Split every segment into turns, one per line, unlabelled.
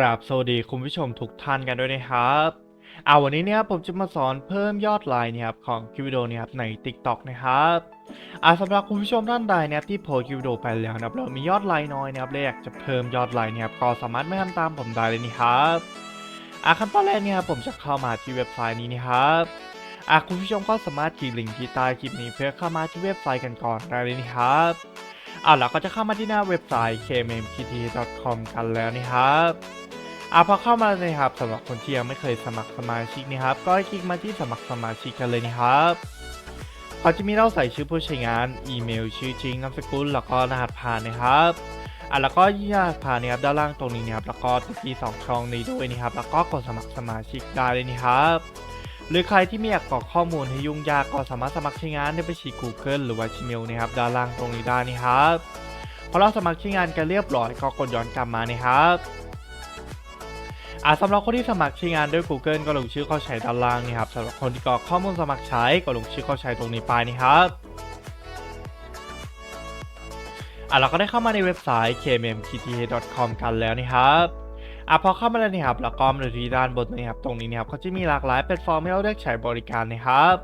ราบสวัสดีคุณผู้ชมทุกท่านกันด้วยนะครับเอาวันนี้เนี่ยผมจะมาสอนเพิ่มยอดไลน์เนี่ยครับของคลิปวิดีโอเนี่ยครับใน TikTok นะครับอ่าสำหรับคุณผู้ชมท่านใดเนี่ยที่โพสต์คลิปวิดีโอไปแล้วนะครับเรามียอดไลน์น้อยนะครับและอยากจะเพิ่มยอดไลน์เนี่ยครับก็สามารถไม่ทำตามผมได้เลยนี่ครับอ่าขั้นตอนแรกเนี่ยครับผมจะเข้ามาที่เว็บไซต์นี้นะครับอ่าคุณผู้ชมก็สามารถคลิกลิงก์ที่ใต้คลิปนี้เพื่อเข้ามาที่เว็บไซต์กันก่อนได้เลยนี่ครับอ่าเราก็จะเข้ามาที่หน้าเว็บไซต์ kmmt.com กันแล้วนี่ครับ อ่าพอเข้ามาเลยครับสำหรับคนที่ยังไม่เคยสมัครสมาชิกนี่ครับ ก็คลิกมาที่สมัครสมาชิกกันเลยนี่ครับเขาจะมีเราใส่ชื่อผู้ใช้งาน อีเมล ชื่อจริง นามสกุล แล้วก็รหัสผ่านนะครับอ่าแล้วก็รหัสผ่านนะครับด้านล่างตรงนี้นะครับ แล้วก็ที่สองช่องนี้ด้วยนี่ครับ แล้วก็กดสมัครสมาชิกได้เลยนี่ครับ หรือใครที่ไม่อยากกรอกข้อมูลให้ยุ่งยากก็สามารถสมัครใช้งานได้ไปที่ Google หรือว่า Gmail นะครับ ด้านล่างตรงนี้ได้นี่ครับ พอเราสมัครใช้งานกันเรียบร้อยก็กดย้อนกลับมานะครับ อ่าสำหรับคนที่สมัครใช้งานด้วย Google ก็ลงชื่อเข้าใช้ด้านล่างนี่ครับสำหรับคนที่กรอกข้อมูลสมัครใช้ก็ลงชื่อเข้าใช้ตรงนี้ไปนี่ครับอ่าเราก็ได้เข้ามาในเว็บไซต์ kmmkta.com กันแล้วนี่ครับอะพอเข้ามาแล้วนี่ครับแล้วก็มาดูที่ด้านบนนี่ครับตรงนี้นะครับเขาจะมีหลากหลายแพลตฟอร์มให้เราเลือกใช้บริการนะครับ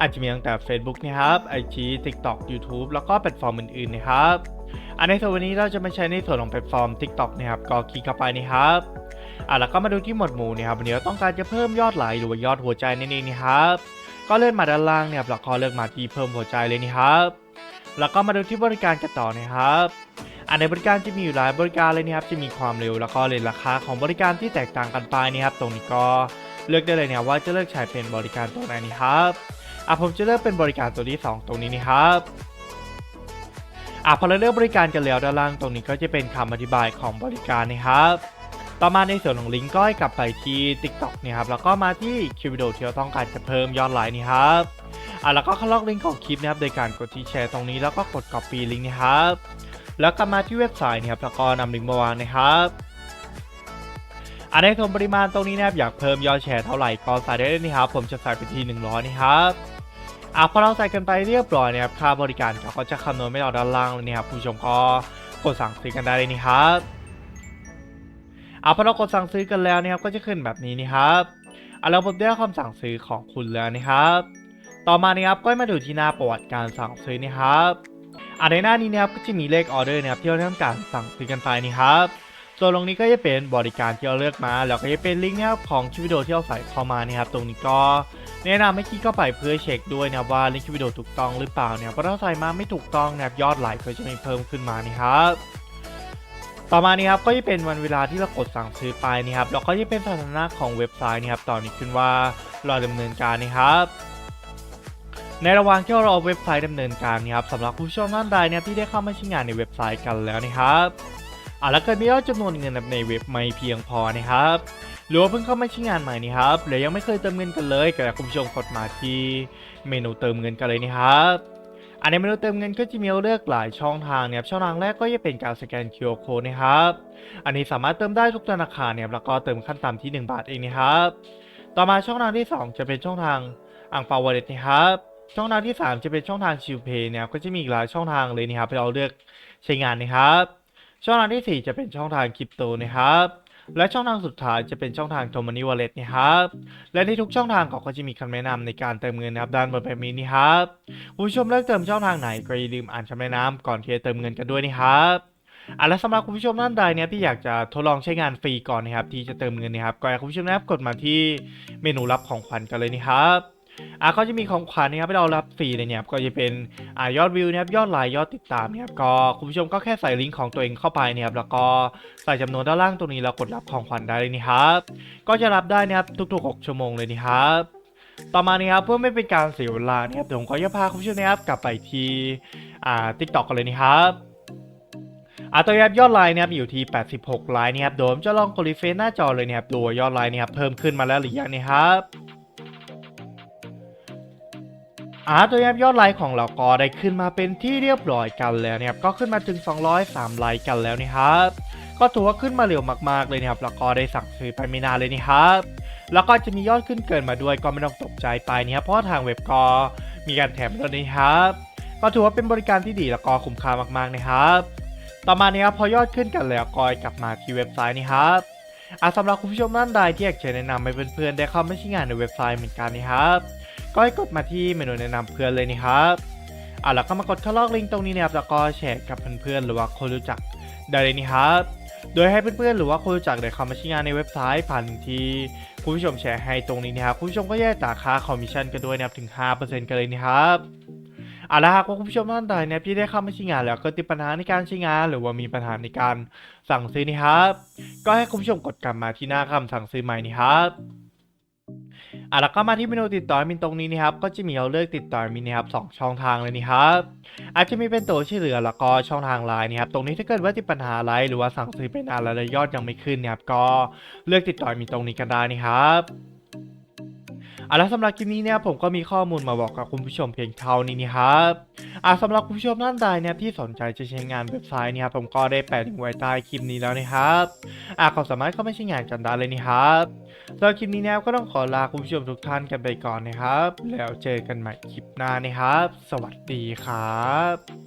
อาจจะมีตั้งแต่ Facebook นะครับ IG TikTok YouTube แล้วก็แพลตฟอร์มอื่นๆนะครับ อันในส่วนวันนี้เราจะมาใช้ในส่วนของแพลตฟอร์ม TikTok นะครับก็คลิกเข้าไปนี่ครับอะแล้วก็มาดูที่หมวดหมู่นะครับวันนี้เราต้องการจะเพิ่มยอดไลค์หรือว่ายอดหัวใจนั่นเองนะครับก็เลื่อนมาด้านล่างเนี่ยครับแล้วก็เลือกมาที่เพิ่มหัวใจเลยนี่ครับแล้วก็มาดูที่บริการกันต่อนะครับอันในบริการจะมีอยู่หลายบริการเลยนะครับจะมีความเร็วแล้วก็เลทราคาของบริการที่แตกต่างกันไปนะครับ ตรงนี้ก็เลือกได้เลยเนี่ยว่าจะเลือกใช้เป็นบริการตัวไหนนี่ครับอะผมจะเลือกเป็นบริการตัวที่ 2 ตรงนี้นี่ครับ อะพอเราเลือกบริการกันแล้วด้านล่างตรงนี้ก็จะเป็นคำอธิบายของบริการนะครับต่อมาในส่วนของลิงก์ก็ให้กลับไปที่ TikTok เนี่ยครับแล้วก็มาที่คลิปวิดีโอที่เราต้องการจะเพิ่มยอดไลค์นี่ครับอะแล้วก็เข้าล็อกลิงก์ของคลิปนะครับโดยการกดที่แชร์ตรงนี้แล้วก็กด copy ลิงก์นี่ครับ แล้วกลับมาที่เว็บไซต์นะครับแล้วก็นำลิงก์มาวางนะครับอันในส่วนปริมาณตรงนี้นะครับอยากเพิ่มยอดแชร์เท่าไหร่ก็ใส่ได้เลยนะครับผมจะใส่ไปที่100นี่ครับ อะพอเราใส่กันไปเรียบร้อยนะครับค่าบริการเขาก็จะคำนวณไม่เราด้านล่างเลยนะครับผู้ชมก็กดสั่งซื้อกันได้เลยนี่ครับอะพอเรากดสั่งซื้อกันแล้วนะครับก็จะขึ้นแบบนี้นี่ครับอะแล้วผมได้คำสั่งซื้อของคุณแล้วนะครับ ต่อมานะครับก็มาดูที่หน้าประวัติการสั่งซื้อนี่ครับอ่าในหน้านี้นะครับก็จะมีเลขออเดอร์นะครับที่เราทำการสั่งซื้อกันไปนี่ครับ ส่วนตรงนี้ก็จะเป็นบริการที่เราเลือกมา แล้วก็จะเป็นลิงก์นะครับของคลิปวิดีโอที่เราใส่เข้ามานี่ครับ ตรงนี้ก็แนะนำให้คลิกเข้าไปเพื่อเช็คด้วยนะว่าลิงก์คลิปวิดีโอถูกต้องหรือเปล่าเนี่ยเพราะถ้าใส่มาไม่ถูกต้องนะครับยอดไลค์ก็จะม่เพิ่มขึ้นมานี่ครับต่อมานี่ครับก็จะเป็นวันเวลาที่เรากดสั่งซื้อไปนี่ครับแล้วก็จะเป็นสถานะของเว็บไซต์นี่ครับตอนนี้ขึ้นว่ารอดำเนินการนี่ครับ ในระหว่างที่เราเว็บไซต์ดำเนินการนะครับสำหรับผู้ชมท่านใดเนี่ยที่ได้เข้ามาใช้งานในเว็บไซต์กันแล้วนะครับ อ่าแล้วเกิดมียอดจำนวนเงินในเว็บไม่เพียงพอนะครับหรือว่าเพิ่งเข้ามาใช้งานใหม่นี่ครับหรือยังไม่เคยเติมเงินกันเลยก็อยากคุณผู้ชมกดมาที่เมนูเติมเงินกันเลยนะครับอันในเมนูเติมเงินก็จะมีเลือกหลายช่องทางเนี่ยช่องทางแรกก็จะเป็นการสแกน QR code นะครับ อันนี้สามารถเติมได้ทุกธนาคารเนี่ยครับแล้วก็เติมขั้นต่ำที่ 1 บาทเองนะครับ ต่อมาช่องทางที่ 2 จะเป็นช่องทางอ่างเปาวอลเลตนะครับช่องทางที่ 3 จะเป็นช่องทางชิวเพย์เนี่ยก็จะมีหลายช่องทางเลยนะครับให้เราเลือกใช้งานนะครับ ช่องทางที่ 4 จะเป็นช่องทางคริปโตนะครับ และช่องทางสุดท้ายจะเป็นช่องทางโทมานีวอลเล็ตนะครับ และในทุกช่องทางเขาก็จะมีคำแนะนำในการเติมเงินนะครับด้านบนแบบนี้นี่ครับคุณผู้ชมเลือกเติมช่องทางไหนก็อย่าลืมอ่านคำแนะนำก่อนที่จะเติมเงินกันด้วยนะครับอะและสำหรับคุณผู้ชมท่านใดเนี่ยที่อยากจะทดลองใช้งานฟรีก่อนนะครับที่จะเติมเงินนะครับก็อยากให้คุณผู้ชมนะครับกดมาที่เมนูรับของขวัญกันเลยนะครับ อะก็จะมีของขวัญนะครับให้เรารับฟรีเลยเนี่ยครับก็จะเป็นอ่ายอดวิวนะครับยอดไลค์ยอดติดตามเนี่ยครับก็คุณผู้ชมก็แค่ใส่ลิงก์ของตัวเองเข้าไปเนี่ยครับแล้วก็ใส่จำนวนด้านล่างตรงนี้แล้วกดรับของขวัญได้เลยนี่ครับก็จะรับได้นะครับทุกๆ 6 ชั่วโมงเลยนี่ครับต่อมานี่ครับเพื่อไม่เป็นการเสียเวลาเนี่ยครับเดี๋ยวผมก็จะพาคุณผู้ชมนะครับกลับไปที่อ่าทิกตอกกันเลยนี่ครับอ่าตัวยับยอดไลน์นะครับอยู่ที่ 86 ไลน์นะครับโดมจะลองกดรีเฟรชหน้าจอเลยนะครับดูยอดไลน์เนี่ยครับเพิ่มขึ้นมาแล้วหรือยังนี่ครับ อาตัวแอปยอดไลค์ของเราก็ได้ขึ้นมาเป็นที่เรียบร้อยกันแล้วนะครับก็ขึ้นมาถึง 203 ไลค์กันแล้วนะครับก็ถือว่าขึ้นมาเร็วมากๆเลยนะครับแล้วก็ได้สั่งซื้อไปไม่นานเลยนะครับแล้วก็จะมียอดขึ้นเกินมาด้วยก็ไม่ต้องตกใจไปนะครับเพราะทางเว็บก็มีการแถมด้วยนะครับก็ถือว่าเป็นบริการที่ดีแล้วก็คุ้มค่ามากๆนะครับต่อมานี้ครับพอยอดขึ้นกันแล้วก็กลับมาที่เว็บไซต์นี่ครับอะสำหรับคุณผู้ชมท่านใดที่อยากจะแนะนำให้เพื่อนๆได้เข้ามาใช้งานในเว็บไซต์เหมือนกันนะครับ ก็ให้กดมาที่เมนูแนะนำเพื่อนเลยนะครับอะแล้วก็มากดเข้าลอกลิงก์ตรงนี้นะครับแล้วก็แชร์กับเพื่อนๆหรือว่าคนรู้จักได้เลยนะครับ โดยให้เพื่อนๆหรือว่าคนรู้จักได้เข้ามาใช้งานในเว็บไซต์ผ่านที่คุณผู้ชมแชร์ให้ตรงนี้นะครับคุณผู้ชมก็แยกจาค่าคอมมิชชั่นกันด้วยนะครับถึง 5%กันเลยนะครับเอาละหากว่าคุณผู้ชมท่านใดนะครับที่ได้เข้ามาใช้งานแล้วก็ติดปัญหาในการใช้งาน หรือว่ามีปัญหาในการสั่งซื้อนะครับ ก็ให้คุณผู้ชมกดกลับมาที่หน้าคำสั่งซื้อใหม่นี่ครับ อะแล้วก็มาที่เมนูติดต่อมินตรงนี้นะครับก็จะมีเอาเลือกติดต่อมินนะครับสองช่องทางเลยนี่ครับอาจจะมีเป็นตัวช่วยเหลือแล้วก็ช่องทางไลน์นะครับตรงนี้ถ้าเกิดว่าติดปัญหาอะไรหรือว่าสั่งซื้อไปนานแล้วยอดยังไม่ขึ้นนะครับก็เลือกติดต่อมินตรงนี้กันได้นะครับ อะแล้วสำหรับคลิปนี้เนี่ยผมก็มีข้อมูลมาบอกกับคุณผู้ชมเพียงเท่านี้นะครับอะสำหรับคุณผู้ชมท่านใดเนี่ยที่สนใจจะใช้งานเว็บไซต์เนี่ยครับผมก็ได้แปะลิงก์ไว้ใต้คลิปนี้แล้วนะครับอะก็สามารถเข้ามาใช้งานกันได้เลยนะครับสำหรับคลิปนี้เนี่ยก็ต้องขอลาคุณผู้ชมทุกท่านกันไปก่อนนะครับ แล้วเจอกันใหม่คลิปหน้านะครับ สวัสดีครับ